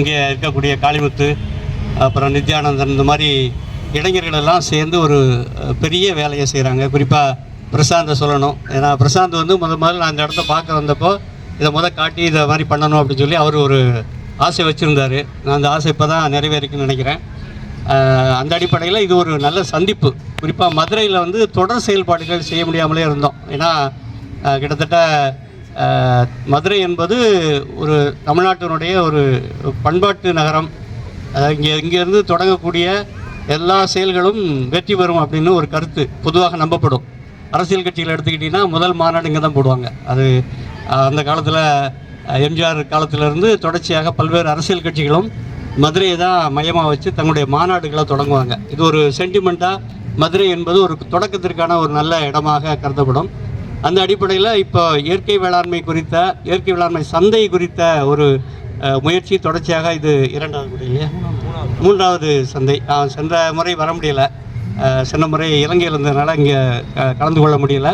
இங்கே இருக்கக்கூடிய காளிமுத்து அப்புறம் நித்யானந்தன் இந்த மாதிரி இளைஞர்களெல்லாம் சேர்ந்து ஒரு பெரிய வேலையை செய்கிறாங்க குறிப்பாக பிரசாந்தை சொல்லணும். ஏன்னா பிரசாந்த் வந்து முத முதல்ல நான் அந்த இடத்த பார்க்க வந்தப்போ இதை முத காட்டி இதை மாதிரி பண்ணணும் அப்படின்னு சொல்லி அவர் ஒரு ஆசை வச்சுருந்தார். நான் அந்த ஆசை இப்போ தான் நிறைவேறிக்குன்னு நினைக்கிறேன். அந்த அடிப்படையில் இது ஒரு நல்ல சந்திப்பு. குறிப்பாக மதுரையில் வந்து தொடர் செயல்பாடுகள் செய்ய முடியாமலே இருந்தோம். ஏன்னா கிட்டத்தட்ட மதுரை என்பது ஒரு தமிழ்நாட்டினுடைய ஒரு பண்பாட்டு நகரம். இங்கே இங்கேருந்து தொடங்கக்கூடிய எல்லா செயல்களும் வெற்றி பெறும் அப்படின்னு ஒரு கருத்து பொதுவாக நம்பப்படும். அரசியல் கட்சிகள் எடுத்துக்கிட்டிங்கன்னா முதல் மாநாடு இங்கே தான் போடுவாங்க. அது அந்த காலத்தில் எம்ஜிஆர் காலத்திலிருந்து தொடர்ச்சியாக பல்வேறு அரசியல் கட்சிகளும் மதுரையை தான் மையமாக வச்சு தங்களுடைய மாநாடுகளை தொடங்குவாங்க. இது ஒரு சென்டிமெண்ட்டாக மதுரை என்பது ஒரு தொடக்கத்திற்கான ஒரு நல்ல இடமாக கருதப்படும். அந்த அடிப்படையில் இப்போ இயற்கை வேளாண்மை குறித்த இயற்கை வேளாண்மை சந்தை குறித்த ஒரு முயற்சி தொடர்ச்சியாக இது இரண்டாவது முறை இல்லையா? மூன்றாவது சந்தை. நான் சென்ற முறை வர முடியல. அஹ், சென்ற முறை இலங்கையில் இருந்ததுனால இங்கே கலந்து கொள்ள முடியல.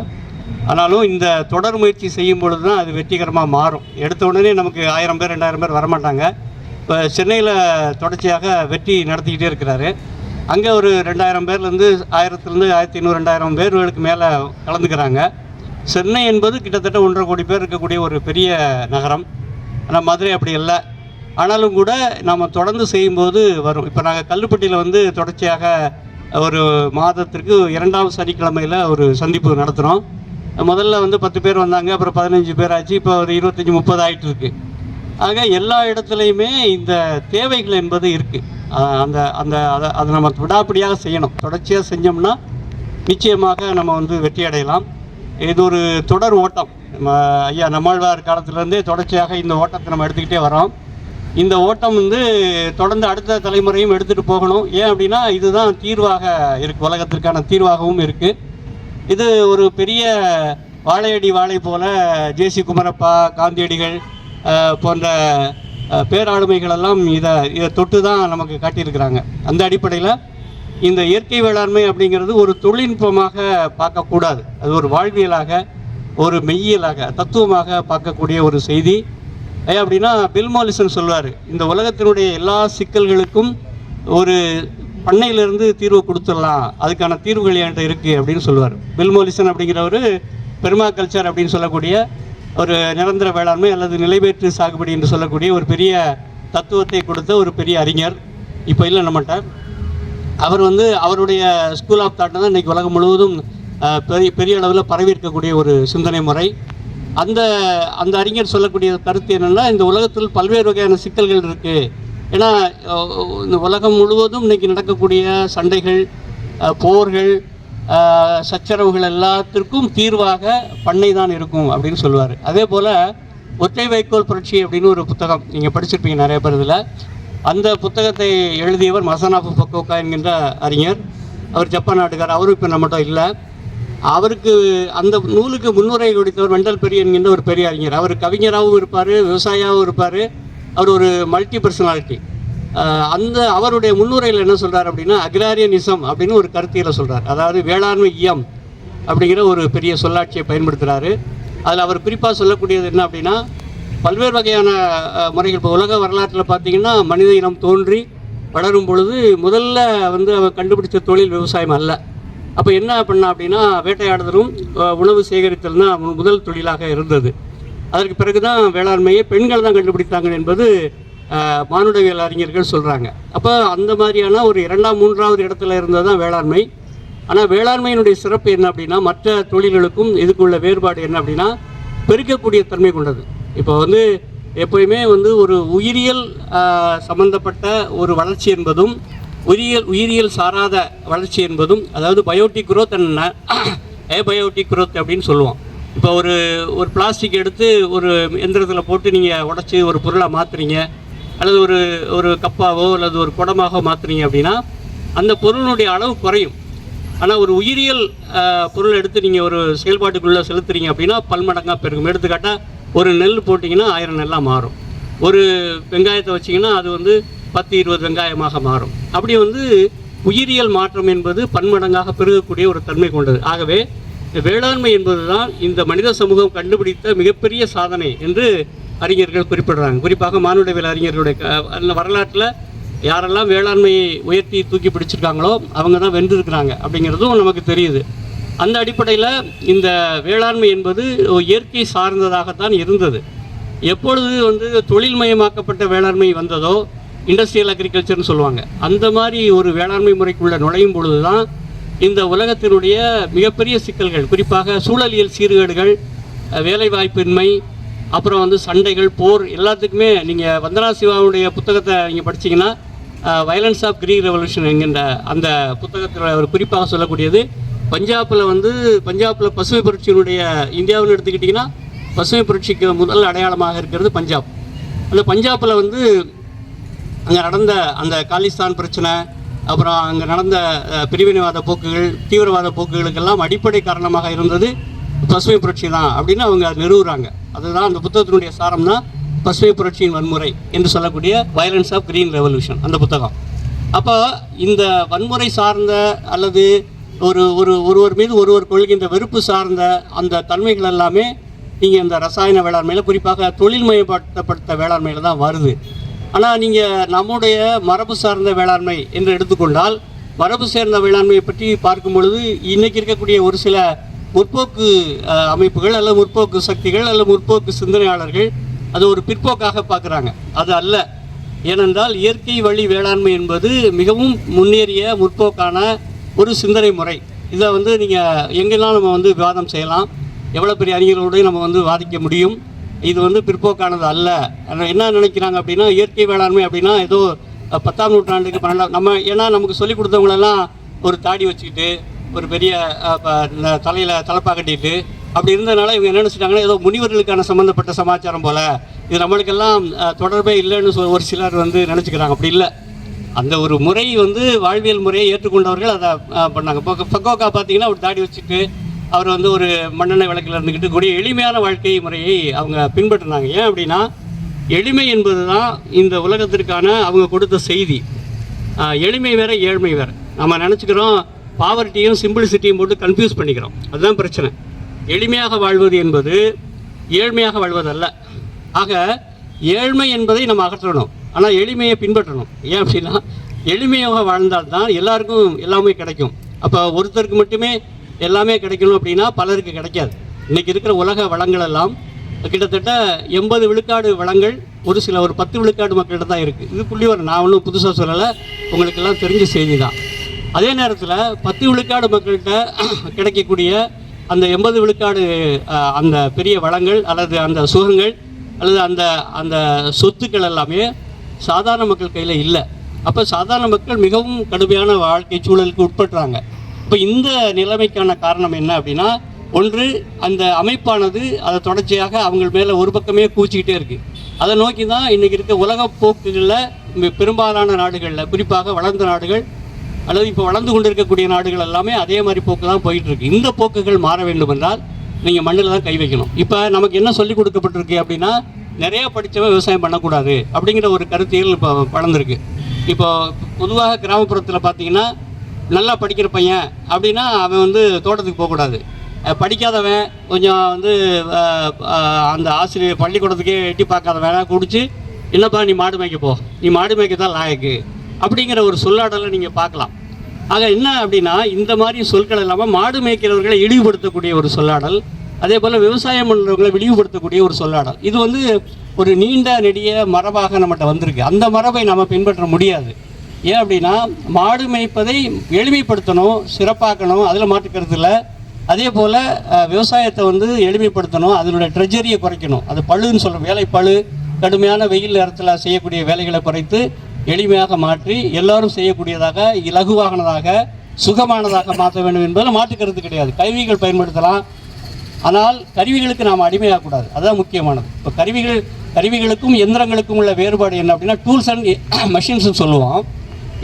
ஆனாலும் இந்த தொடர் முயற்சி செய்யும் பொழுது தான் அது வெற்றிகரமாக மாறும். எடுத்த உடனே நமக்கு ஆயிரம் பேர் ரெண்டாயிரம் பேர் வரமாட்டாங்க. இப்போ சென்னையில் தொடர்ச்சியாக வெற்றி நடத்திக்கிட்டே இருக்கிறாரு. அங்கே ஒரு ரெண்டாயிரம் பேர்லேருந்து ஆயிரத்துலேருந்து ஆயிரத்தி ஐநூறு ரெண்டாயிரம் பேர்களுக்கு மேலே கலந்துக்கிறாங்க. சென்னை என்பது கிட்டத்தட்ட ஒன்றரை கோடி பேர் இருக்கக்கூடிய ஒரு பெரிய நகரம். ஆனால் மதுரை அப்படி இல்லை. ஆனாலும் கூட நாம் தொடர்ந்து செய்யும்போது வரும். இப்போ நாங்கள் கல்லுப்பட்டியில் வந்து தொடர்ச்சியாக ஒரு மாதத்திற்கு இரண்டாம் சனிக்கிழமையில் ஒரு சந்திப்பு நடத்துகிறோம் முதல்ல வந்து பத்து பேர் வந்தாங்க அப்புறம் பதினஞ்சு பேர் ஆச்சு இப்போ ஒரு இருபத்தஞ்சி முப்பது ஆகிட்டு இருக்கு. ஆக எல்லா இடத்துலையுமே இந்த தேவைகள் என்பது இருக்குது அந்த அந்த அதை அதை நம்ம விடாப்பிடியாக செய்யணும். தொடர்ச்சியாக செஞ்சோம்னா நிச்சயமாக நம்ம வந்து வெற்றி அடையலாம். இது ஒரு தொடர் ஓட்டம். நம்ம ஐயா நம்மாழ்வார் காலத்திலேருந்தே தொடர்ச்சியாக இந்த ஓட்டத்தை நம்ம எடுத்துக்கிட்டே வரோம். இந்த ஓட்டம் வந்து தொடர்ந்து அடுத்த தலைமுறையும் எடுத்துகிட்டு போகணும். ஏன் அப்படின்னா இதுதான் தீர்வாக இருக்கு. உலகத்திற்கான தீர்வாகவும் இருக்குது இது ஒரு பெரிய வாழையடி வாழை போல ஜேசி குமரப்பா காந்தியடிகள் போன்ற பேராளுமைகளெல்லாம் இதை இதை தொட்டு தான் நமக்கு காட்டியிருக்கிறாங்க. அந்த அடிப்படையில் இந்த இயற்கை வேளாண்மை அப்படிங்கிறது ஒரு தொழில்நுட்பமாக பார்க்கக்கூடாது. அது ஒரு வாழ்வியலாக ஒரு மெய்யியலாக தத்துவமாக பார்க்கக்கூடிய ஒரு செய்தி. ஏன் அப்படின்னா பில் மாலிசன் சொல்வார் இந்த உலகத்தினுடைய எல்லா சிக்கல்களுக்கும் ஒரு பண்ணையிலிருந்து தீர்வு கொடுத்துடலாம் அதுக்கான தீர்வுகள் என்கிட்ட இருக்குது அப்படின்னு சொல்லுவார் பில் அப்படிங்கிற ஒரு பெருமா கல்ச்சர் அப்படின்னு சொல்லக்கூடிய ஒரு நிரந்தர வேளாண்மை அல்லது நிலைபெற்று சாகுபடி என்று சொல்லக்கூடிய ஒரு பெரிய தத்துவத்தை கொடுத்த ஒரு பெரிய அறிஞர். இப்போ இல்லை நம்மகிட்ட அவர் வந்து அவருடைய ஸ்கூல் ஆஃப் தாட் தான் இன்றைக்கி உலகம் முழுவதும் பெரிய பெரிய அளவில் பரவி இருக்கக்கூடிய ஒரு சிந்தனை முறை. அந்த அந்த அறிஞர் சொல்லக்கூடிய கருத்து என்னென்னா இந்த உலகத்தில் பல்வேறு வகையான சிக்கல்கள் இருக்குது ஏன்னா இந்த உலகம் முழுவதும் இன்றைக்கி நடக்கக்கூடிய சண்டைகள் போர்கள் சச்சரவுகள் எல்லாத்திற்கும் தீர்வாக பண்ணை தான் இருக்கும் அப்படின்னு சொல்லுவார். அதே போல் ஒற்றை வைக்கோல் புரட்சி அப்படின்னு ஒரு புத்தகம் நீங்கள் படிச்சிருப்பீங்க நிறைய பேர் இதில். அந்த புத்தகத்தை எழுதியவர் மசனாபு பக்கோக்கா என்கின்ற அறிஞர். அவர் ஜப்பான் நாட்டுக்கார் அவரும் இப்போ நம்மகிட்ட இல்லை. அவருக்கு அந்த நூலுக்கு முன்னுரை கொடுத்தவர் வெண்டல் பெரிய என்கின்ற ஒரு பெரிய அறிஞர். அவர் கவிஞராகவும் இருப்பார் விவசாயியாகவும் இருப்பார். அவர் ஒரு மல்டி பர்சனாலிட்டி அந்த அவருடைய முன்னுரையில் என்ன சொல்கிறார் அப்படின்னா அக்ராரியனிசம் அப்படின்னு ஒரு கருத்தியில் சொல்கிறார் அதாவது வேளாண்மை இயம் அப்படிங்கிற ஒரு பெரிய சொல்லாட்சியை பயன்படுத்துகிறாரு அதில் அவர் குறிப்பாக சொல்லக்கூடியது என்ன அப்படின்னா பல்வேறு வகையான முறைகள். இப்போ உலக வரலாற்றில் பார்த்தீங்கன்னா மனித இனம் தோன்றி வளரும் பொழுது முதல்ல வந்து அவர் கண்டுபிடிச்ச தொழில் விவசாயம் அல்ல. அப்போ என்ன பண்ணா அப்படின்னா வேட்டையாடுதலும் உணவு சேகரித்தல் தான் முதல் தொழிலாக இருந்தது. அதற்கு பிறகு தான் வேளாண்மையை பெண்கள் தான் கண்டுபிடித்தாங்க என்பது மானுடவியல் அறிஞர்கள் சொல்கிறாங்க அப்போ அந்த மாதிரியான ஒரு இரண்டாம் மூன்றாவது இடத்துல இருந்தது தான் வேளாண்மை. ஆனால் வேளாண்மையினுடைய சிறப்பு என்ன அப்படின்னா மற்ற தொழில்களுக்கும் இதுக்குள்ள வேறுபாடு என்ன அப்படின்னா பெருக்கக்கூடிய தன்மை கொண்டது. இப்போ வந்து எப்போயுமே வந்து ஒரு உயிரியல் சம்பந்தப்பட்ட ஒரு வளர்ச்சி என்பதும் உயிரியல் உயிரியல் சாராத வளர்ச்சி என்பதும் அதாவது பயோட்டிக் குரோத் என்ன ஏபயோட்டிக் குரோத் அப்படின்னு சொல்லுவோம். இப்போ ஒரு ஒரு பிளாஸ்டிக் எடுத்து ஒரு எந்திரத்தில் போட்டு நீங்கள் உடச்சி ஒரு பொருளை மாற்றுறீங்க அல்லது ஒரு ஒரு கப்பாவோ அல்லது ஒரு குடமாகவோ மாற்றுறீங்க அப்படின்னா அந்த பொருளுடைய அளவு குறையும். ஆனால் ஒரு உயிரியல் பொருள் எடுத்து நீங்கள் ஒரு செயல்பாட்டுக்குள்ளே செலுத்துறீங்க அப்படின்னா பல்மடங்காக பெருகும். எடுத்துக்காட்டால் ஒரு நெல் போட்டிங்கன்னா ஆயிரம் நெல்லாக மாறும். ஒரு வெங்காயத்தை வச்சிங்கன்னா அது வந்து பத்து இருபது வெங்காயமாக மாறும். அப்படி வந்து உயிரியல் மாற்றம் என்பது பன்மடங்காக பெருகக்கூடிய ஒரு தன்மை கொண்டது. ஆகவே வேளாண்மை வேளாண்மை என்பதுதான் இந்த மனித சமூகம் கண்டுபிடித்த மிகப்பெரிய சாதனை என்று அறிஞர்கள் குறிப்பிடுறாங்க. குறிப்பாக மானுடவியல் அறிஞர்களுடைய அந்த வரலாற்றில் யாரெல்லாம் வேளாண்மையை உயர்த்தி தூக்கி பிடிச்சிருக்காங்களோ அவங்க தான் வென்றிருக்கிறாங்க அப்படிங்கிறதும் நமக்கு தெரியுது. அந்த அடிப்படையில் இந்த வேளாண்மை என்பது இயற்கை சார்ந்ததாகத்தான் இருந்தது. எப்பொழுது வந்து தொழில்மயமாக்கப்பட்ட வேளாண்மை வந்ததோ இண்டஸ்ட்ரியல் அக்ரிகல்ச்சர்னு சொல்லுவாங்க. அந்த மாதிரி ஒரு வேளாண்மை முறைக்குள்ளே நுழையும் பொழுது தான் இந்த உலகத்தினுடைய மிகப்பெரிய சிக்கல்கள் குறிப்பாக சூழலியல் சீர்கேடுகள் வேலைவாய்ப்பின்மை அப்புறம் வந்து சண்டைகள் போர் எல்லாத்துக்குமே நீங்கள் வந்தனா சிவாவுடைய புத்தகத்தை நீங்கள் படிச்சீங்கன்னா வயலன்ஸ் ஆஃப் கிரீ ரெவல்யூஷன் என்கின்ற அந்த புத்தகத்தில் அவர் குறிப்பாக சொல்லக்கூடியது பஞ்சாப்பில் வந்து பஞ்சாபில் பசுமை புரட்சியினுடைய இந்தியாவில் எடுத்துக்கிட்டிங்கன்னா பசுமை புரட்சிக்கு முதல் அடையாளமாக இருக்கிறது பஞ்சாப். அந்த பஞ்சாப்பில் வந்து அங்கே நடந்த அந்த காலிஸ்தான் பிரச்சனை அப்புறம் அங்கே நடந்த பிரிவினைவாத போக்குகள் தீவிரவாத போக்குகளுக்கெல்லாம் அடிப்படை காரணமாக இருந்தது பசுமை புரட்சி தான் அப்படின்னு அவங்க நிறுவுறாங்க அதுதான் அந்த புத்தகத்தினுடைய சாரம்னா பசுமை புரட்சியின் வன்முறை என்று சொல்லக்கூடிய வயலன்ஸ் ஆஃப் கிரீன் ரெவல்யூஷன் அந்த புத்தகம். அப்போ இந்த வன்முறை சார்ந்த அல்லது ஒரு ஒரு ஒருவர் மீது ஒருவர் கொள்கின்ற வெறுப்பு சார்ந்த அந்த தன்மைகள் எல்லாமே நீங்கள் இந்த ரசாயன வேளாண்மையில் குறிப்பாக தொழில்மயப்படுத்தப்பட்ட வேளாண்மையில் தான் வருது. ஆனால் நீங்கள் நம்முடைய மரபு சார்ந்த வேளாண்மை என்று எடுத்துக்கொண்டால் மரபு சேர்ந்த வேளாண்மையை பற்றி பார்க்கும் பொழுது இன்றைக்கி இருக்கக்கூடிய ஒரு சில முற்போக்கு அமைப்புகள் அல்லது முற்போக்கு சக்திகள் அல்லது முற்போக்கு சிந்தனையாளர்கள் அது ஒரு பிற்போக்காக பார்க்குறாங்க. அது அல்ல. ஏனென்றால் இயற்கை வழி வேளாண்மை என்பது மிகவும் முன்னேறிய முற்போக்கான ஒரு சிந்தனை முறை. இதை வந்து நீங்கள் எங்கெல்லாம் நம்ம வந்து விவாதம் செய்யலாம் எவ்வளோ பெரிய அறிஞர்களோடையும் நம்ம வந்து வாதிக்க முடியும் இது வந்து பிற்போக்கானது அல்ல. என்ன நினைக்கிறாங்க அப்படின்னா இயற்கை வேளாண்மை அப்படின்னா ஏதோ பத்தாம் நூற்றாண்டுக்கு பன்னெண்டாம் நம்ம ஏன்னா நமக்கு சொல்லிக் கொடுத்தவங்களெல்லாம் ஒரு தாடி வச்சுக்கிட்டு ஒரு பெரிய தலையில் ப- கட்டிட்டு அப்படி இருந்ததுனால இவங்க என்ன நினச்சிட்டாங்கன்னா ஏதோ முனிவர்களுக்கான சம்மந்தப்பட்ட சமாச்சாரம் போல். இது நம்மளுக்கெல்லாம் தொடர்பே இல்லைன்னு சொ- ஒரு சிலர் வந்து நினச்சிக்கிறாங்க. அப்படி இல்லை. அந்த ஒரு முறை வந்து வாழ்வியல் முறையை ஏற்றுக்கொண்டவர்கள் அதை பண்ணாங்க. இப்போ பக்கோக்கா பார்த்தீங்கன்னா ஒரு தாடி வச்சுட்டு அவர் வந்து ஒரு மண்ணெண்ணெய் விளக்கில் இருந்துக்கிட்டு கூடிய எளிமையான வாழ்க்கை முறையை அவங்க பின்பற்றினாங்க. ஏன் அப்படின்னா எளிமை என்பது தான் இந்த உலகத்திற்கான அவங்க கொடுத்த செய்தி. எளிமை வேற ஏழ்மை வேற. நம்ம நினச்சிக்கிறோம் பாவர்ட்டியும் சிம்பிளிசிட்டியும் போட்டு கன்ஃபியூஸ் பண்ணிக்கிறோம். அதுதான் பிரச்சனை. எளிமையாக வாழ்வது என்பது ஏழ்மையாக வாழ்வதல்ல. ஆக ஏழ்மை என்பதை நம்ம அகற்றணும். ஆனால் எளிமையை பின்பற்றணும். ஏன் அப்படின்னா எளிமையாக வாழ்ந்தால் தான் எல்லாருக்கும் எல்லாமே கிடைக்கும். அப்போ ஒருத்தருக்கு மட்டுமே எல்லாமே கிடைக்கணும் அப்படின்னா பலருக்கு கிடைக்காது. இன்றைக்கி இருக்கிற உலக வளங்கள் எல்லாம் கிட்டத்தட்ட எண்பது விழுக்காடு வளங்கள் ஒரு சில ஒரு பத்து விழுக்காடு மக்கள்கிட்ட தான் இருக்குது இது புள்ளி நான் ஒன்றும் புதுசாக சொல்லலை. உங்களுக்கெல்லாம் தெரிஞ்ச செய்தி தான். அதே நேரத்தில் பத்து விழுக்காடு மக்கள்கிட்ட கிடைக்கக்கூடிய அந்த எண்பது விழுக்காடு அந்த பெரிய வளங்கள் அல்லது அந்த சுகங்கள் அல்லது அந்த அந்த சொத்துக்கள் எல்லாமே சாதாரண மக்கள் கையில் இல்லை. அப்போ சாதாரண மக்கள் மிகவும் கடுமையான வாழ்க்கை சூழலுக்கு உட்படுறாங்க. இப்போ இந்த நிலைமைக்கான காரணம் என்ன அப்படின்னா ஒன்று அந்த அமைப்பானது அதை தொடர்ச்சியாக அவங்க மேலே ஒரு பக்கமே கூச்சிக்கிட்டே இருக்குது அதை நோக்கி தான் இன்றைக்கி இருக்க உலக போக்குகளில் பெரும்பாலான நாடுகளில் குறிப்பாக வளர்ந்த நாடுகள் அல்லது இப்போ வளர்ந்து கொண்டிருக்கக்கூடிய நாடுகள் எல்லாமே அதே மாதிரி போக்கு தான் போயிட்டுருக்கு. இந்த போக்குகள் மாற வேண்டும் என்றால் நீங்கள் மண்ணில் தான் கை வைக்கணும். இப்போ நமக்கு என்ன சொல்லிக் கொடுக்கப்பட்டிருக்கு அப்படின்னா நிறையா படித்தவன் விவசாயம் பண்ணக்கூடாது அப்படிங்கிற ஒரு கருத்தியல் இப்போ வளர்ந்துருக்கு. இப்போ பொதுவாக கிராமப்புறத்தில் பார்த்தீங்கன்னா நல்லா படிக்கிற பையன் அப்படின்னா அவன் வந்து தோட்டத்துக்கு போகக்கூடாது. படிக்காதவன் கொஞ்சம் வந்து அந்த ஆசிரியர் பள்ளிக்கூடத்துக்கே எட்டி பார்க்காதவன் குடிச்சு என்னப்பா நீ மாடு மேய்க்க போ நீ மாடு மேய்க்க தான் லாயக்கு அப்படிங்கிற ஒரு சொல்லாடலை நீங்கள் பார்க்கலாம். ஆக என்ன அப்படின்னா இந்த மாதிரி சொற்கள் இல்லாமல் மாடு மேய்க்கிறவர்களை இழிவுபடுத்தக்கூடிய ஒரு சொல்லாடல் அதே போல் விவசாயம் பண்ணுறவங்களை விரிவுபடுத்தக்கூடிய ஒரு சொல்லாடல். இது வந்து ஒரு நீண்ட நெடிய மரபாக நம்மகிட்ட வந்திருக்கு. அந்த மரபை நம்ம பின்பற்ற முடியாது. ஏன் அப்படின்னா மாடு மேய்ப்பதை எளிமைப்படுத்தணும் சிறப்பாக்கணும் அதில் மாற்றுக்கிறது இல்லை. அதே போல் விவசாயத்தை வந்து எளிமைப்படுத்தணும் அதனுடைய ட்ரெஜரியை குறைக்கணும். அது பழுன்னு சொல்கிறோம் வேலை பழு. கடுமையான வெயில் நேரத்தில் செய்யக்கூடிய வேலைகளை குறைத்து எளிமையாக மாற்றி எல்லாரும் செய்யக்கூடியதாக இலகுவானதாக சுகமானதாக மாற்ற வேண்டும் என்பதில் மாற்றுக்கிறது கிடையாது. கருவிகள் பயன்படுத்தலாம். ஆனால் கருவிகளுக்கு நாம் அடிமையாகக்கூடாது. அதுதான் முக்கியமானது. இப்போ கருவிகள் கருவிகளுக்கும் எந்திரங்களுக்கும் உள்ள வேறுபாடு என்ன அப்படின்னா டூல்ஸ் அண்ட் மெஷின்ஸ்னு சொல்லுவோம்.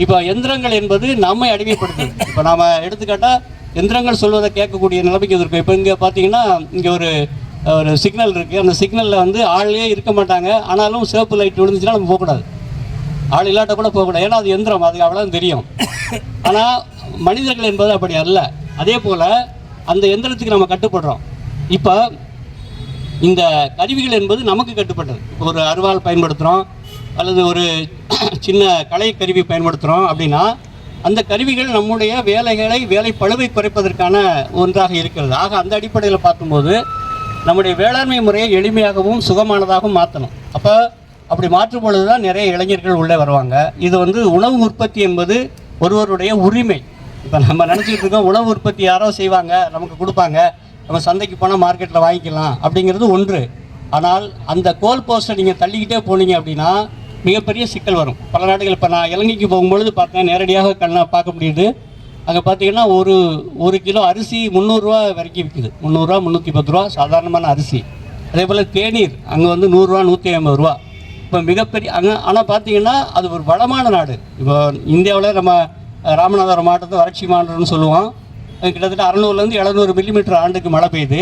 இப்போ எந்திரங்கள் என்பது நம்மை அடிமைப்படுத்துது. இப்போ நாம் எடுத்துக்காட்டால் எந்திரங்கள் சொல்வதை கேட்கக்கூடிய நிலைமைக்கு இது இருக்கும் இப்போ இங்கே பார்த்தீங்கன்னா இங்கே ஒரு ஒரு சிக்னல் இருக்குது அந்த சிக்னலில் வந்து ஆளே இருக்க மாட்டாங்க. ஆனாலும் சிவப்பு லைட் விழுந்துச்சுன்னா நம்ம போகக்கூடாது. ஆள் இல்லாட்ட கூட போகக்கூடாது. ஏன்னா அது எந்திரம். அது அவ்வளோ தெரியும். ஆனால் மனிதர்கள் என்பது அப்படி அல்ல. அதே போல் அந்த எந்திரத்துக்கு நம்ம கட்டுப்படுறோம். இப்போ இந்த கருவிகள் என்பது நமக்கு கட்டுப்பட்டது. இப்போ ஒரு அருவாள் பயன்படுத்துகிறோம் அல்லது ஒரு சின்ன கலை கருவி பயன்படுத்துகிறோம் அப்படின்னா அந்த கருவிகள் நம்முடைய வேலைகளை வேலை பழுவை குறைப்பதற்கான ஒன்றாக இருக்கிறது. ஆக அந்த அடிப்படையில் பார்க்கும்போது நம்முடைய வேளாண்மை முறையை எளிமையாகவும் சுகமானதாகவும் மாற்றணும் அப்போ அப்படி மாற்றும் பொழுது தான் நிறைய இளைஞர்கள் உள்ளே வருவாங்க. இது வந்து உணவு உற்பத்தி என்பது ஒருவருடைய உரிமை. இப்போ நம்ம நினச்சிக்கிட்டு இருக்கோம் உணவு உற்பத்தி யாரோ செய்வாங்க நமக்கு கொடுப்பாங்க. நம்ம சந்தைக்கு போனால் மார்க்கெட்டில் வாங்கிக்கலாம் அப்படிங்கிறது ஒன்று. ஆனால் அந்த கோல் போஸ்ட்டை நீங்கள் தள்ளிக்கிட்டே போனீங்க அப்படின்னா மிகப்பெரிய சிக்கல் வரும். பல நாடுகள் இப்போ நான் இலங்கைக்கு போகும்பொழுது பார்த்தேன் நேரடியாக கண்ணை பார்க்க முடியுது. அங்கே பார்த்தீங்கன்னா ஒரு ஒரு கிலோ அரிசி முந்நூறுரூவா வரைக்கும் விற்குது முந்நூறுரூவா முந்நூற்றி பத்து ரூபா சாதாரணமான அரிசி. அதே போல் தேநீர் அங்கே வந்து நூறுரூவா நூற்றி ஐம்பது ரூபா இப்போ மிகப்பெரிய அங்கே ஆனால் பார்த்தீங்கன்னா அது ஒரு வளமான நாடு. இப்போ இந்தியாவில் நம்ம ராமநாதபுரம் மாவட்டத்தை வறட்சி மாநிலம்னு சொல்லுவோம். கிட்டத்தட்ட அறநூறுலேருந்து எழுநூறு மில்லிமீட்டர் ஆண்டுக்கு மழை பெய்யுது.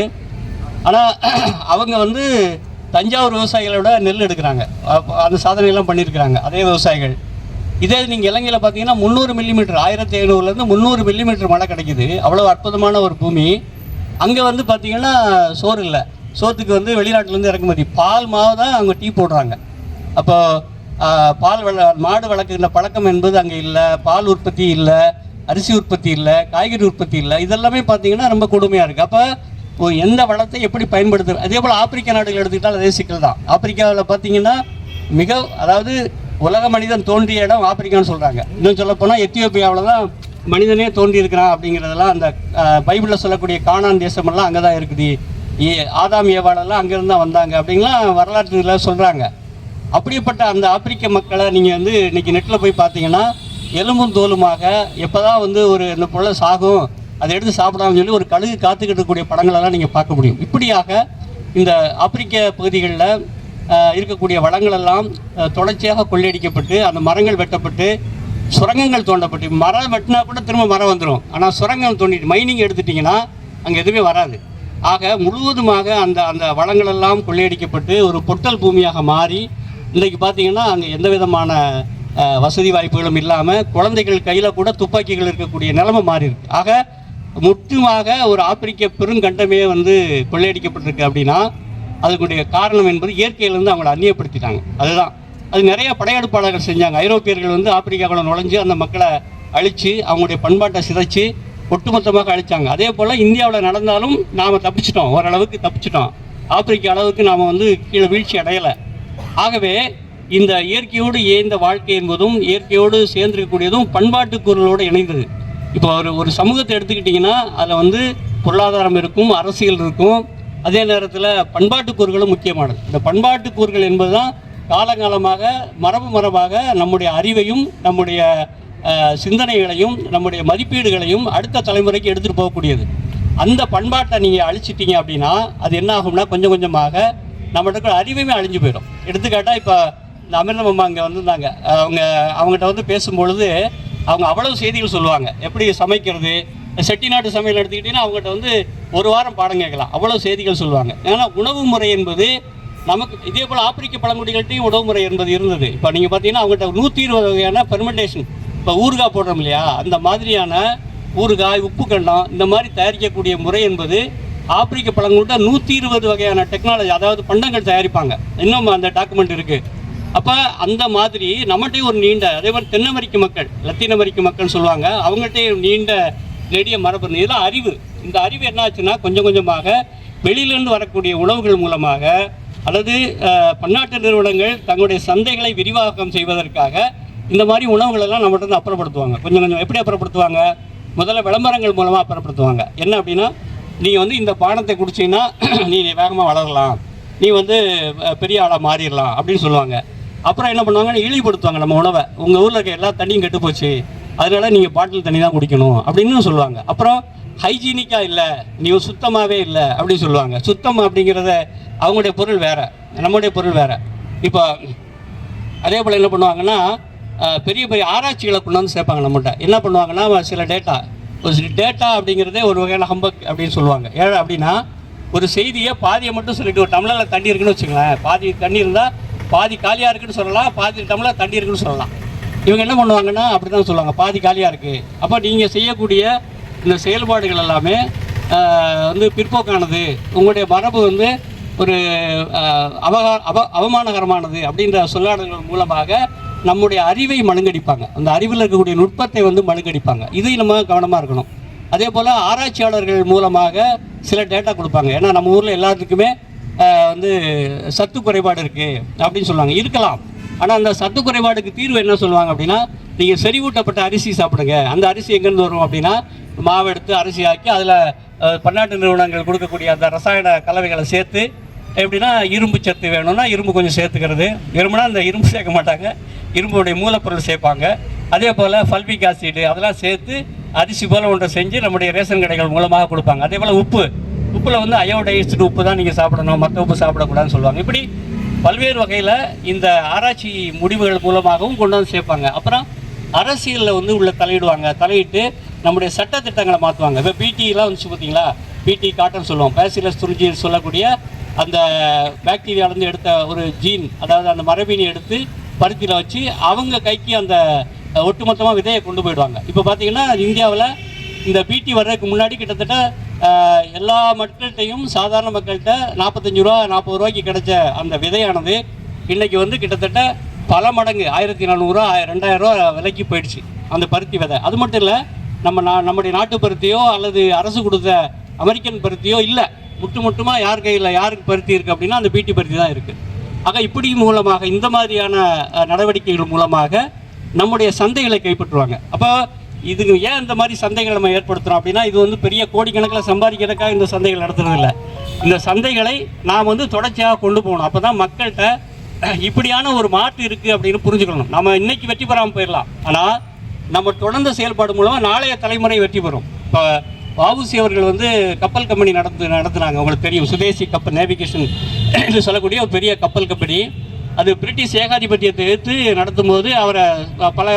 ஆனால் அவங்க வந்து தஞ்சாவூர் விவசாயிகளோட நெல் எடுக்கிறாங்க. அந்த சாதனையெல்லாம் பண்ணியிருக்கிறாங்க அதே விவசாயிகள். இதே நீங்கள் இலங்கையில் பார்த்தீங்கன்னா முந்நூறு மில்லிமீட்டர் ஆயிரத்தி ஐநூறுலேருந்து முந்நூறு மில்லிமீட்டர் மழை கிடைக்குது. அவ்வளோ அற்புதமான ஒரு பூமி. அங்கே வந்து பார்த்தீங்கன்னா சோறு இல்லை. சோத்துக்கு வந்து வெளிநாட்டிலேருந்து இறக்குமதி. பால் மாவு தான் அவங்க டீ போடுறாங்க. அப்போ பால் வள மாடு வளர்க்குற பழக்கம் என்பது அங்கே இல்லை. பால் உற்பத்தி இல்லை. அரிசி உற்பத்தி இல்லை காய்கறி உற்பத்தி இல்லை இதெல்லாமே பார்த்தீங்கன்னா ரொம்ப கொடுமையாக இருக்குது அப்போ எந்த வளத்தை எப்படி பயன்படுத்து அதே போல் ஆப்பிரிக்க நாடுகள் எடுத்துக்கிட்டால் அதே சிக்கல் தான். ஆப்பிரிக்காவில் பார்த்தீங்கன்னா மிக அதாவது உலக மனிதன் தோன்றிய இடம் ஆப்பிரிக்கான்னு சொல்கிறாங்க இன்னும் சொல்லப்போனால் எத்தியோப்பியாவில் தான் மனிதனே தோன்றி இருக்கிறான் அப்படிங்கிறதெல்லாம் அந்த பைபிளில் சொல்லக்கூடிய காணான் தேசமெல்லாம் அங்கே தான் இருக்குது. ஏ- ஆதாம் ஏவாளெல்லாம் அங்கேருந்து தான் வந்தாங்க அப்படின்லாம் வரலாற்றுல சொல்கிறாங்க அப்படிப்பட்ட அந்த ஆப்பிரிக்க மக்களை நீங்கள் வந்து இன்னைக்கு நெட்டில் போய் பார்த்தீங்கன்னா எலும்பும் தோலுமாக எப்போ தான் வந்து ஒரு இந்த பொருளை சாகும் அதை எடுத்து சாப்பிடாமன்னு சொல்லி ஒரு கழுகு காத்துக்கிட்டு இருக்கக்கூடிய படங்களெல்லாம் நீங்கள் பார்க்க முடியும். இப்படியாக இந்த ஆப்பிரிக்க பகுதிகளில் இருக்கக்கூடிய வளங்களெல்லாம் தொடர்ச்சியாக கொள்ளையடிக்கப்பட்டு அந்த மரங்கள் வெட்டப்பட்டு சுரங்கங்கள் தோண்டப்பட்டு மரம் வெட்டினா கூட திரும்ப மரம் வந்துடும் ஆனால் சுரங்கம் தோண்டிட்டு மைனிங் எடுத்துட்டிங்கன்னா அங்கே எதுவுமே வராது. ஆக முழுவதுமாக அந்த அந்த வளங்களெல்லாம் கொள்ளையடிக்கப்பட்டு ஒரு பொட்டல் பூமியாக மாறி இன்றைக்கு பார்த்தீங்கன்னா அங்கே எந்த விதமான வசதி வாய்ப்புகளும் இல்லாமல் குழந்தைகள் கையில் கூட துப்பாக்கிகள் இருக்கக்கூடிய நிலைமை மாறி இருக்கு. ஆக முற்றுமாக ஒரு ஆப்பிரிக்க பெருங்கண்டமே வந்து கொள்ளையடிக்கப்பட்டிருக்கு அப்படின்னா அதுக்குடைய காரணம் என்பது இயற்கையிலேருந்து அவங்கள அந்நியப்படுத்திட்டாங்க. அதுதான். அது நிறைய படையெடுப்பாளர்கள் செஞ்சாங்க. ஐரோப்பியர்கள் வந்து ஆப்பிரிக்காவில் நுழைஞ்சு அந்த மக்களை அழித்து அவங்களுடைய பண்பாட்டை சிதைச்சு ஒட்டுமொத்தமாக அழிச்சாங்க. அதே போல் இந்தியாவில் நடந்தாலும் நாம் தப்பிச்சிட்டோம். ஓரளவுக்கு தப்பிச்சிட்டோம். ஆப்பிரிக்க அளவுக்கு நாம் வந்து கீழே வீழ்ச்சி அடையலை. ஆகவே இந்த இயற்கையோடு ஏந்த வாழ்க்கை என்பதும் இயற்கையோடு சேர்ந்திருக்கக்கூடியதும் பண்பாட்டு கூறுகளோடு இணைந்தது. இப்போ ஒரு ஒரு சமூகத்தை எடுத்துக்கிட்டிங்கன்னா அதில் வந்து பொருளாதாரம் இருக்கும் அரசியல் இருக்கும். அதே நேரத்தில் பண்பாட்டு கூறுகளும் முக்கியமானது. இந்த பண்பாட்டு கூறுகள் என்பதுதான் காலங்காலமாக மரபு மரபாக நம்முடைய அறிவையும் நம்முடைய சிந்தனைகளையும் நம்முடைய மதிப்பீடுகளையும் அடுத்த தலைமுறைக்கு எடுத்துகிட்டு போகக்கூடியது. அந்த பண்பாட்டை நீங்கள் அழிச்சிட்டீங்க அப்படின்னா அது என்ன ஆகும்னா கொஞ்சம் கொஞ்சமாக நம்மகிட்ட இருக்கிற அறிவுமே அழிஞ்சு போயிடும். எடுத்துக்காட்டால் இப்போ இந்த அமிர்தம் அம்மா அங்கே வந்திருந்தாங்க. அவங்க அவங்ககிட்ட வந்து பேசும்பொழுது அவங்க அவ்வளவு செய்திகள் சொல்லுவாங்க. எப்படி சமைக்கிறது செட்டிநாட்டு சமையல் எடுத்துக்கிட்டிங்கன்னா அவங்ககிட்ட வந்து ஒரு வாரம் பாடம் கேட்கலாம். அவ்வளோ செய்திகள் சொல்லுவாங்க. ஏன்னா உணவு முறை என்பது நமக்கு இதே போல் ஆப்பிரிக்க பழங்குடிகள்கிட்டையும் உணவு முறை என்பது இருந்தது. இப்போ நீங்கள் பார்த்தீங்கன்னா அவங்ககிட்ட நூற்றி இருபது வகையான பெர்மெண்டேஷன் இப்போ ஊறுகாய் போடுறோம் இல்லையா? அந்த மாதிரியான ஊறுகாய் உப்பு கண்டம் இந்த மாதிரி தயாரிக்கக்கூடிய முறை என்பது ஆப்பிரிக்க பழங்கள்கிட்ட நூற்றி இருபது வகையான டெக்னாலஜி அதாவது பண்டங்கள் தயாரிப்பாங்க. இன்னும் அந்த டாக்குமெண்ட் இருக்குது அப்போ அந்த மாதிரி நம்மகிட்டயும் ஒரு நீண்ட அதே மாதிரி தென் அமெரிக்க மக்கள் லத்தீன் அமெரிக்க மக்கள் சொல்லுவாங்க அவங்ககிட்டயும் நீண்ட நெடிய மரபு இதெல்லாம் அறிவு. இந்த அறிவு என்ன ஆச்சுன்னா கொஞ்சம் கொஞ்சமாக வெளியிலிருந்து வரக்கூடிய உணவுகள் மூலமாக அல்லது பன்னாட்டு நிறுவனங்கள் தங்களுடைய சந்தைகளை விரிவாக்கம் செய்வதற்காக இந்த மாதிரி உணவுகள் எல்லாம் நம்மகிட்ட இருந்து அப்புறப்படுத்துவாங்க. கொஞ்சம் கொஞ்சம் எப்படி அப்புறப்படுத்துவாங்க? முதல்ல விளம்பரங்கள் மூலமாக அப்புறப்படுத்துவாங்க. என்ன அப்படின்னா நீங்கள் வந்து இந்த பானத்தை குடிச்சீங்கன்னா நீ வேகமாக வளரலாம். நீ வந்து பெரிய ஆளாக மாறிடலாம் அப்படின்னு சொல்லுவாங்க. அப்புறம் என்ன பண்ணுவாங்கன்னா இழிவுபடுத்துவாங்க நம்ம உணவை. உங்கள் ஊரில் இருக்க எல்லா தண்ணியும் கெட்டு போச்சு. அதனால நீங்கள் பாட்டில் தண்ணி தான் குடிக்கணும் அப்படின்னு சொல்லுவாங்க. அப்புறம் ஹைஜீனிக்காக இல்லை. நீ சுத்தமாகவே இல்லை. அப்படின்னு சொல்லுவாங்க. சுத்தம் அப்படிங்கிறத அவங்களுடைய பொருள் வேறு. நம்முடைய பொருள் வேறு. இப்போ அதே போல் என்ன பண்ணுவாங்கன்னா பெரிய பெரிய ஆராய்ச்சிகளை கொண்டு வந்து சேர்ப்பாங்க நம்மகிட்ட என்ன பண்ணுவாங்கன்னா சில டேட்டா ஒரு சில டேட்டா அப்படிங்கிறதே ஒரு வகையான ஹம்பக் அப்படின்னு சொல்லுவாங்க. ஏழை அப்படின்னா ஒரு செய்தியை பாதியை மட்டும் சொல்லிட்டு ஒரு டம்ளரில் தண்ணி இருக்குன்னு வச்சுங்களேன் பாதி தண்ணி இருந்தால் பாதி காலியாக இருக்குன்னு சொல்லலாம் பாதி டம்ளர் தண்ணி இருக்குன்னு சொல்லலாம். இவங்க என்ன பண்ணுவாங்கன்னா அப்படி தான் சொல்லுவாங்க பாதி காலியாக இருக்குது அப்போ நீங்கள் செய்யக்கூடிய இந்த செயல்பாடுகள் எல்லாமே வந்து பிற்போக்கானது. உங்களுடைய மரபு வந்து ஒரு அவகா அவ அவமானகரமானது அப்படின்ற சொல்லாடல்கள் மூலமாக நம்முடைய அறிவை மழுங்கடிப்பாங்க. அந்த அறிவில் இருக்கக்கூடிய நுட்பத்தை வந்து மழுங்கடிப்பாங்க. இதை நம்ம கவனமாக இருக்கணும். அதே போல் ஆராய்ச்சியாளர்கள் மூலமாக சில டேட்டா கொடுப்பாங்க. ஏன்னா நம்ம ஊரில் எல்லாத்துக்குமே வந்து சத்து குறைபாடு இருக்குது அப்படின்னு சொல்லுவாங்க. இருக்கலாம். ஆனால் அந்த சத்து குறைபாடுக்கு தீர்வு என்ன சொல்லுவாங்க அப்படின்னா நீங்கள் செறிவூட்டப்பட்ட அரிசி சாப்பிடுங்க. அந்த அரிசி எங்கேருந்து வரும் அப்படின்னா மாவு எடுத்து அரிசி ஆக்கி அதில் பன்னாட்டு நிறுவனங்கள் கொடுக்கக்கூடிய அந்த ரசாயன கலவைகளை சேர்த்து எப்படின்னா இரும்பு சத்து வேணும்னா இரும்பு கொஞ்சம் சேர்த்துக்கிறது. இரும்புனா அந்த இரும்பு சேர்க்க மாட்டாங்க. இரும்புடைய மூலப்பொருள் சேர்ப்பாங்க. அதே போல் ஃபல்பிக் ஆசிடு அதெல்லாம் சேர்த்து அரிசி போல் ஒன்றை செஞ்சு நம்முடைய ரேஷன் கடைகள் மூலமாக கொடுப்பாங்க. அதே போல் உப்பு. உப்பில் வந்து அயோடைஸ்டு உப்பு தான் நீங்கள் சாப்பிடணும் மற்ற உப்பு சாப்பிடக்கூடாதுன்னு சொல்லுவாங்க. இப்படி பல்வேறு வகையில் இந்த ஆராய்ச்சி முடிவுகள் மூலமாகவும் கொண்டு வந்து சேர்ப்பாங்க. அப்புறம் அரசியலில் வந்து உள்ள தலையிடுவாங்க. தலையிட்டு நம்முடைய சட்டத்திட்டங்களை மாற்றுவாங்க இப்போ பிடிலாம் வந்துச்சு பார்த்தீங்களா பிடி காட்டன் சொல்லுவோம். பேசிலஸ் துறிஞ்சி சொல்லக்கூடிய அந்த பாக்டீரியாவிலேருந்து எடுத்த ஒரு ஜீன் அதாவது அந்த மரபீனி எடுத்து பருத்தியில் வச்சு அவங்க கைக்கு அந்த ஒட்டுமொத்தமாக விதையை கொண்டு போயிடுவாங்க. இப்போ பார்த்தீங்கன்னா இந்தியாவில் இந்த பிடி வர்றதுக்கு முன்னாடி கிட்டத்தட்ட எல்லா மக்கள்கிட்டையும் சாதாரண மக்கள்கிட்ட நாற்பத்தஞ்சு ரூபா நாற்பது ரூபாய்க்கு கிடைச்ச அந்த விதையானது இன்றைக்கி வந்து கிட்டத்தட்ட பல மடங்கு ஆயிரத்தி நானூறுரூவா ரெண்டாயிரம் ரூபா விலைக்கு போயிடுச்சு அந்த பருத்தி விதை. அது மட்டும் இல்லை நம்ம நா நம்முடைய நாட்டு பருத்தியோ அல்லது அரசு கொடுத்த அமெரிக்கன் பருத்தியோ இல்லை. முட்டு முட்டுமா யார் கையில் யாருக்கு பருத்தி இருக்குது அப்படின்னா அந்த பிடி பருத்தி தான் இருக்குது ஆக இப்படி மூலமாக இந்த மாதிரியான நடவடிக்கைகள் மூலமாக நம்முடைய சந்தைகளை கைப்பற்றுவாங்க. அப்போ இதுக்கு ஏன் இந்த மாதிரி சந்தைகளை நம்ம ஏற்படுத்துகிறோம் அப்படின்னா இது வந்து பெரிய கோடிக்கணக்கில் சம்பாதிக்கிறதுக்காக இந்த சந்தைகள் நடத்துறதில்ல இல்லை இந்த சந்தைகளை நாம் வந்து தொடர்ச்சியாக கொண்டு போகணும். அப்போ தான் மக்கள்கிட்ட இப்படியான ஒரு மாற்று இருக்குது அப்படின்னு புரிஞ்சுக்கணும். நம்ம இன்னைக்கு வெற்றி பெறாமல் போயிடலாம். ஆனால் நம்ம தொடர்ந்த செயல்பாடு மூலமாக நாளைய தலைமுறை வெற்றி பெறும். இப்போ வாவுசி அவர்கள் வந்து கப்பல் கம்பெனி நடத்து நடத்துனாங்க உங்களுக்கு தெரியும். சுதேசி கப்பல் நேவிகேஷன் என்று சொல்லக்கூடிய ஒரு பெரிய கப்பல் கம்பெனி. அது பிரிட்டிஷ் ஏகாதிபத்தியத்தை எதிர்த்து நடத்தும்போது அவரை பல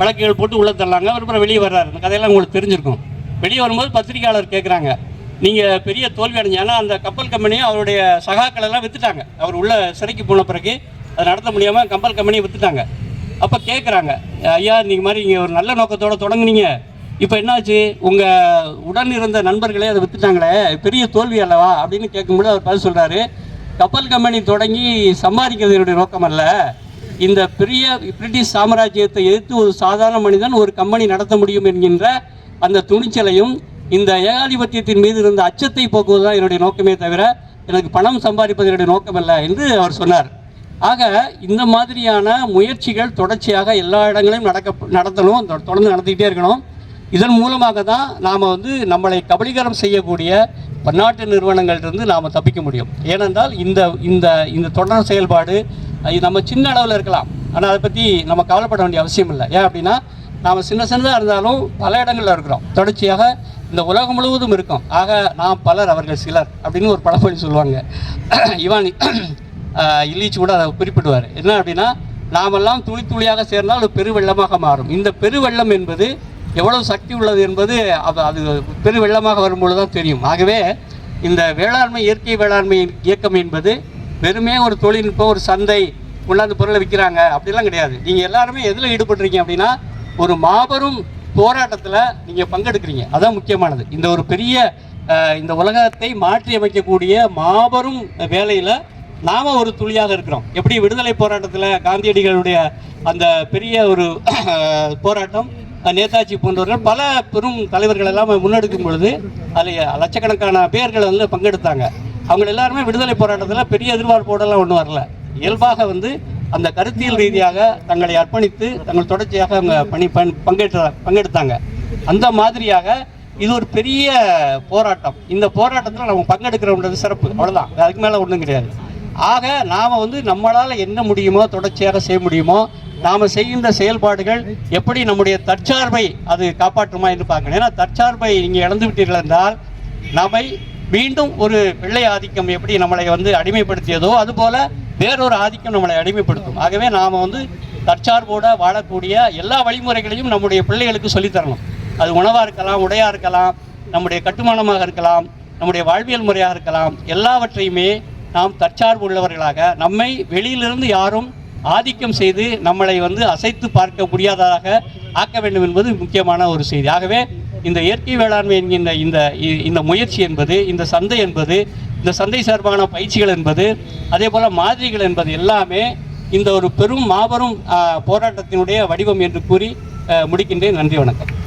வழக்குகள் போட்டு உள்ளே தள்ளாங்க. அப்புறம் வெளியே வர்றாரு. அந்த கதையெல்லாம் உங்களுக்கு தெரிஞ்சிருக்கும். வெளியே வரும்போது பத்திரிகையாளர் கேட்குறாங்க. நீங்கள் பெரிய தோல்வி அடைஞ்ச அந்த கப்பல் கம்பெனியை அவருடைய சகாக்கள் எல்லாம் விற்றுட்டாங்க அவர் உள்ள சிறைக்கு போன பிறகு அதை நடத்த முடியாமல் கப்பல் கம்பெனியை வித்துட்டாங்க. அப்போ கேட்குறாங்க ஐயா நீங்கள் மாதிரி இங்கே ஒரு நல்ல நோக்கத்தோடு தொடங்குனீங்க. இப்போ என்னாச்சு? உங்கள் உடன் இருந்த நண்பர்களே அதை வித்துட்டாங்களே. பெரிய தோல்வி அல்லவா? அப்படின்னு கேட்கும்போது அவர் பதில் சொல்கிறாரு கப்பல் கம்பெனி தொடங்கி சம்பாதிக்கிறது என்னுடைய நோக்கம் அல்ல. இந்த பெரிய பிரிட்டிஷ் சாம்ராஜ்யத்தை எதிர்த்து ஒரு சாதாரண மனிதன் ஒரு கம்பெனி நடத்த முடியும் என்கின்ற அந்த துணிச்சலையும் இந்த ஏகாதிபத்தியத்தின் மீது இருந்த அச்சத்தை போக்குவது தான் என்னுடைய நோக்கமே தவிர எனக்கு பணம் சம்பாதிப்பது என்னுடைய நோக்கமல்ல என்று அவர் சொன்னார். ஆக இந்த மாதிரியான முயற்சிகள் தொடர்ச்சியாக எல்லா இடங்களையும் நடக்க நடத்தணும் தொடர்ந்து நடத்திக்கிட்டே இருக்கணும். இதன் மூலமாக தான் நாம் வந்து நம்மளை கபலீகரம் செய்யக்கூடிய பன்னாட்டு நிறுவனங்கள்டிருந்து நாம் தப்பிக்க முடியும். ஏனென்றால் இந்த இந்த இந்த தொடர் செயல்பாடு இது நம்ம சின்ன அளவில் இருக்கலாம். ஆனால் அதை பற்றி நம்ம கவலைப்பட வேண்டிய அவசியம் இல்லை. ஏன் அப்படின்னா நாம் சின்ன சின்னதாக இருந்தாலும் பல இடங்களில் இருக்கிறோம். தொடர்ச்சியாக இந்த உலகம் முழுவதும் இருக்கும். ஆக நாம் பலர் அவர்கள் சிலர் அப்படின்னு ஒரு பழமொழி சொல்லுவாங்க. இவான் இல்லீச்சு கூட அதை குறிப்பிடுவார். என்ன அப்படின்னா நாமெல்லாம் துளி துளியாக சேர்ந்தால் அது பெருவெள்ளமாக மாறும். இந்த பெருவெள்ளம் என்பது எவ்வளவு சக்தி உள்ளது என்பது அது அது பெருவெள்ளமாக வரும்பொழுது தான் தெரியும். ஆகவே இந்த வேளாண்மை இயற்கை வேளாண்மை இயக்கம் என்பது வெறுமே ஒரு தொழில்நுட்பம் ஒரு சந்தை கொண்டாந்து பொருளை விற்கிறாங்க. அப்படிலாம் கிடையாது. நீங்கள் எல்லாருமே எதில் ஈடுபட்டிருக்கீங்க அப்படின்னா ஒரு மாபெரும் போராட்டத்தில் நீங்கள் பங்கெடுக்கிறீங்க. அதான் முக்கியமானது. இந்த ஒரு பெரிய இந்த உலகத்தை மாற்றி அமைக்கக்கூடிய மாபெரும் வேலையில் நாம் ஒரு துளியாக இருக்கிறோம். எப்படி விடுதலை போராட்டத்தில் காந்தியடிகளுடைய அந்த பெரிய ஒரு போராட்டம் நேதாஜி போன்றவர்கள் பல பெரும் தலைவர்கள் எல்லாம் முன்னெடுக்கும் பொழுது அதில் லட்சக்கணக்கான பேர்கள் வந்து பங்கெடுத்தாங்க. அவங்க எல்லாருமே விடுதலை போராட்டத்தில் பெரிய எதிர்பார்ப்போடெல்லாம் ஒன்றும் வரல. இயல்பாக வந்து அந்த கருத்தியல் ரீதியாக தங்களை அர்ப்பணித்து தங்கள் தொடர்ச்சியாக அவங்க பணி பண் பங்கேற்ற பங்கெடுத்தாங்க. அந்த மாதிரியாக இது ஒரு பெரிய போராட்டம். இந்த போராட்டத்தில் நம்ம பங்கெடுக்கிறோம்ன்றது சிறப்பு. அவ்வளோதான் அதுக்கு மேலே ஒன்றும் கிடையாது. ஆக நாம் வந்து நம்மளால் என்ன முடியுமோ தொடர்ச்சியாக செய்ய முடியுமோ நாம் செய்கின்ற செயல்பாடுகள் எப்படி நம்முடைய தற்சார்பை அது காப்பாற்றுமா என்று பார்க்கணும். ஏன்னா தற்சார்பை நீங்கள் இழந்து விட்டீர்கள் என்றால் நம்மை மீண்டும் ஒரு வெள்ளை ஆதிக்கம் எப்படி நம்மளை வந்து அடிமைப்படுத்தியதோ அதுபோல வேறொரு ஆதிக்கம் நம்மளை அடிமைப்படுத்தும். ஆகவே நாம் வந்து தற்சார்போட வாழக்கூடிய எல்லா வழிமுறைகளையும் நம்முடைய பிள்ளைகளுக்கு சொல்லித்தரணும். அது உணவாக இருக்கலாம் உடையாக இருக்கலாம் நம்முடைய கட்டுமானமாக இருக்கலாம் நம்முடைய வாழ்வியல் முறையாக இருக்கலாம். எல்லாவற்றையுமே நாம் தற்சார்பு உள்ளவர்களாக நம்மை வெளியிலிருந்து யாரும் ஆதிக்கம் செய்து நம்மளை வந்து அசைத்து பார்க்க முடியாததாக ஆக்க வேண்டும் என்பது முக்கியமான ஒரு செய்தி. ஆகவே இந்த இயற்கை வேளாண்மை என்கின்ற இந்த இ- இந்த முயற்சி என்பது இந்த சந்தை என்பது இந்த சந்தை சார்பான பயிற்சிகள் என்பது அதே போல் மாதிரிகள் என்பது எல்லாமே இந்த ஒரு பெரும் மாபெரும் போராட்டத்தினுடைய வடிவம் என்று கூறி முடிக்கின்றேன். நன்றி வணக்கம்.